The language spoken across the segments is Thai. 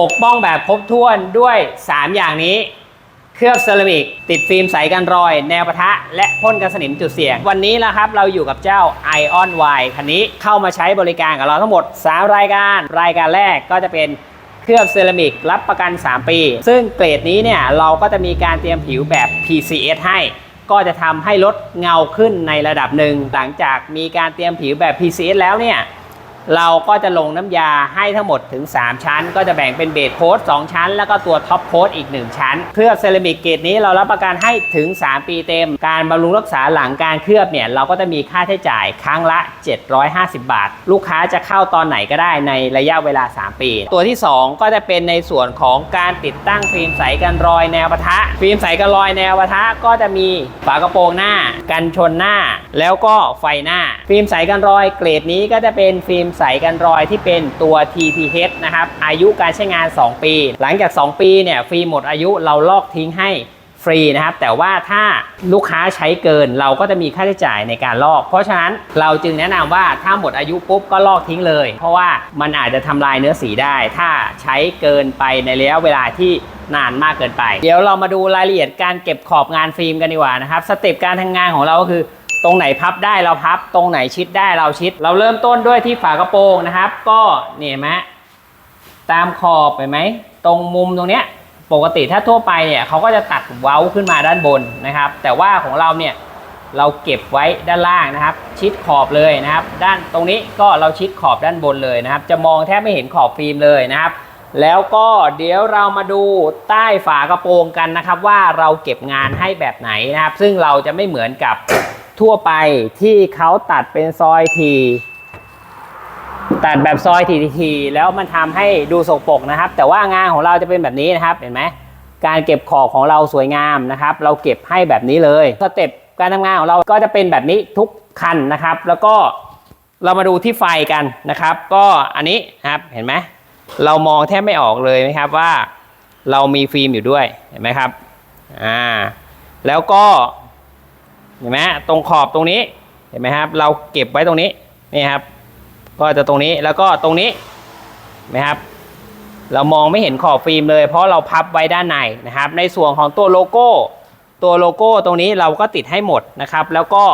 ปกป้องแบบครบถ้วนด้วย 3 อย่างนี้ เคลือบเซรามิก ติดฟิล์มใสกันรอย แนวปะทะ และพ่นกันสนิมจุดเสี่ยง วันนี้นะครับเราอยู่กับเจ้า Ion Y คันนี้เข้ามาใช้บริการกับเราทั้งหมด 3 รายการ รายการแรกก็จะเป็นเคลือบเซรามิก รับประกัน 3 ปี ซึ่งเกรดนี้เนี่ย เราก็จะมีการเตรียมผิวแบบ PCS ให้ ก็จะทำให้ลดเงาขึ้นในระดับหนึ่งหลังจากมีการเตรียมผิวแบบ PCS แล้วเนี่ย เราก็จะลงน้ำยาให้ทั้งหมดถึง 3 ชั้น ก็จะแบ่งเป็นเบสโค้ด2ชั้น แล้วก็ตัวท็อปโค้ดอีก 1 ชั้น เคลือบเซรามิกเกรดนี้เรารับประกันให้ถึง 3 ปีเต็ม การบำรุงรักษาหลังการเคลือบเนี่ย เราก็จะมีค่าใช้จ่ายครั้งละ 750 บาท ลูกค้าจะเข้าตอนไหนก็ได้ในระยะเวลา 3 ปี ตัวที่ 2 ก็จะเป็นในส่วนของการติดตั้งฟิล์มใสกันรอยแนวปะทะ ฟิล์มใสกันรอยแนวปะทะก็จะมีฝากระโปรงหน้า กันชนหน้า แล้วก็ไฟหน้า ฟิล์มใสกันรอยเกรดนี้ก็จะเป็นฟิล์มใสกันรอยที่เป็นตัว TPH นะครับ อายุการใช้งาน 2 ปี หลังจาก 2 ปีเนี่ยฟิล์มหมดอายุเราลอกทิ้งให้ฟรีนะครับ แต่ว่าถ้าลูกค้าใช้เกินเราก็จะมีค่าใช้จ่ายในการลอก เพราะฉะนั้นเราจึงแนะนำว่าถ้าหมดอายุปุ๊บก็ลอกทิ้งเลย เพราะว่ามันอาจจะทำลายเนื้อสีได้ ถ้าใช้เกินไปในระยะเวลาที่นานมากเกินไป เดี๋ยวเรามาดูรายละเอียดการเก็บขอบงานฟิล์มกันดีกว่านะครับ สเต็ปการทำงานของเราก็คือ ตรงไหนพับได้เราพับ ตรงไหนชิดได้เราชิด เราเริ่มต้นด้วยที่ฝากระโปรงนะครับ ก็เนี่ยเห็นไหมตามขอบไปไหมตรงมุมตรงเนี้ยปกติถ้าทั่วไปเนี่ยเขาก็จะตัดเว้าขึ้นมาด้านบนนะครับ แต่ว่าของเราเนี่ยเราเก็บไว้ด้านล่างนะครับ ชิดขอบเลยนะครับ ด้านตรงนี้ก็เราชิดขอบด้านบนเลยนะครับ จะมองแทบไม่เห็นขอบฟิล์มเลยนะครับ แล้วก็เดี๋ยวเรามาดูใต้ฝากระโปรงกันนะครับ ว่าเราเก็บงานให้แบบไหนนะครับ ซึ่งเราจะไม่เหมือนกับ ทั่วไปที่เขาตัดเป็นซอยทีตัดแบบซอยทีทีๆแล้วมันทำให้ดูสกปรกนะครับ แต่ว่างานของเราจะเป็นแบบนี้นะครับเห็นไหมการเก็บขอบของเราสวยงามนะครับ เราเก็บให้แบบนี้เลยสเต็ปการทำงานของเราก็จะเป็นแบบนี้ทุกคันนะครับ แล้วก็เรามาดูที่ไฟกันนะครับ ก็อันนี้ครับเห็นไหมเรามองแทบไม่ออกเลยนะครับว่าเรามีฟิล์มอยู่ด้วยเห็นไหมครับอ่าแล้วก็ เห็นไหมตรงขอบตรงนี้เห็นไหมครับ เราเก็บไว้ตรงนี้นี่ครับ ก็จะตรงนี้แล้วก็ตรงนี้นไหมครับ เรามองไม่เห็นขอบฟิล์มเลย เพราะเราพับไว้ด้านในนะครับ ในส่วนของตัวโลโก้ ตัวโลโก้ตรงนี้เราก็ติดให้หมดนะครับ แล้วก็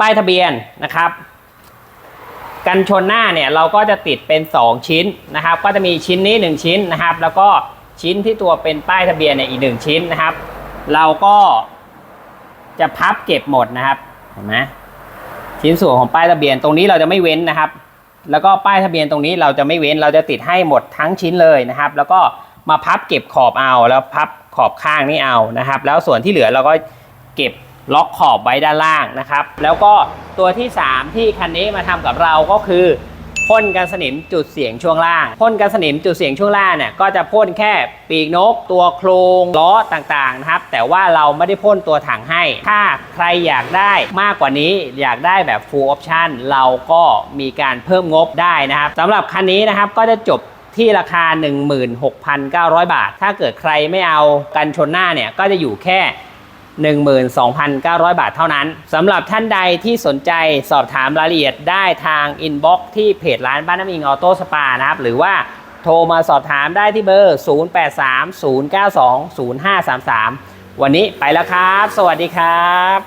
ป้ายทะเบียนนะครับ กันชนหน้าเนี่ยเราก็จะติดเป็น 2 ชิ้นนะครับ ก็จะมีชิ้นนี้ 1 ชิ้นนะครับ แล้วก็ชิ้นที่ตัวเป็นป้ายทะเบียนเนี่ยอีก 1 ชิ้นนะครับ เราก็ จะพับเก็บหมดนะครับเห็นไหมชิ้นส่วนของป้ายทะเบียนตรงนี้เราจะไม่เว้นนะครับ แล้วก็ป้ายทะเบียนตรงนี้เราจะไม่เว้นเราจะติดให้หมดทั้งชิ้นเลยนะครับ แล้วก็มาพับเก็บขอบเอาแล้วพับขอบข้างนี่เอานะครับ แล้วส่วนที่เหลือเราก็เก็บล็อกขอบไว้ด้านล่างนะครับ แล้วก็ตัวที่ 3 ที่คันนี้มาทำกับเราก็คือ พ่นกันสนิมจุดเสียงช่วงล่างพ่นกันสนิมจุดเสียงช่วงล่างเนี่ยก็จะพ่นแค่ปีกนก ตัวโครงล้อต่างๆนะครับ แต่ว่าเราไม่ได้พ่นตัวถังให้ ถ้าใครอยากได้มากกว่านี้อยากได้แบบ full option เราก็มีการเพิ่มงบได้นะครับสำหรับคันนี้นะครับก็จะจบที่ราคา 16,900 บาท ถ้าเกิดใครไม่เอากันชนหน้าเนี่ยก็จะอยู่แค่ 12,900 บาทเท่านั้นสำหรับท่านใดที่สนใจสอบถามรายละเอียดได้ทางอินบ็อกที่เพจร้านบ้านน้ำอิงออโต้สปานะครับ หรือว่าโทรมาสอบถามได้ที่เบอร์ 0830920533 วันนี้ไปแล้วครับ สวัสดีครับ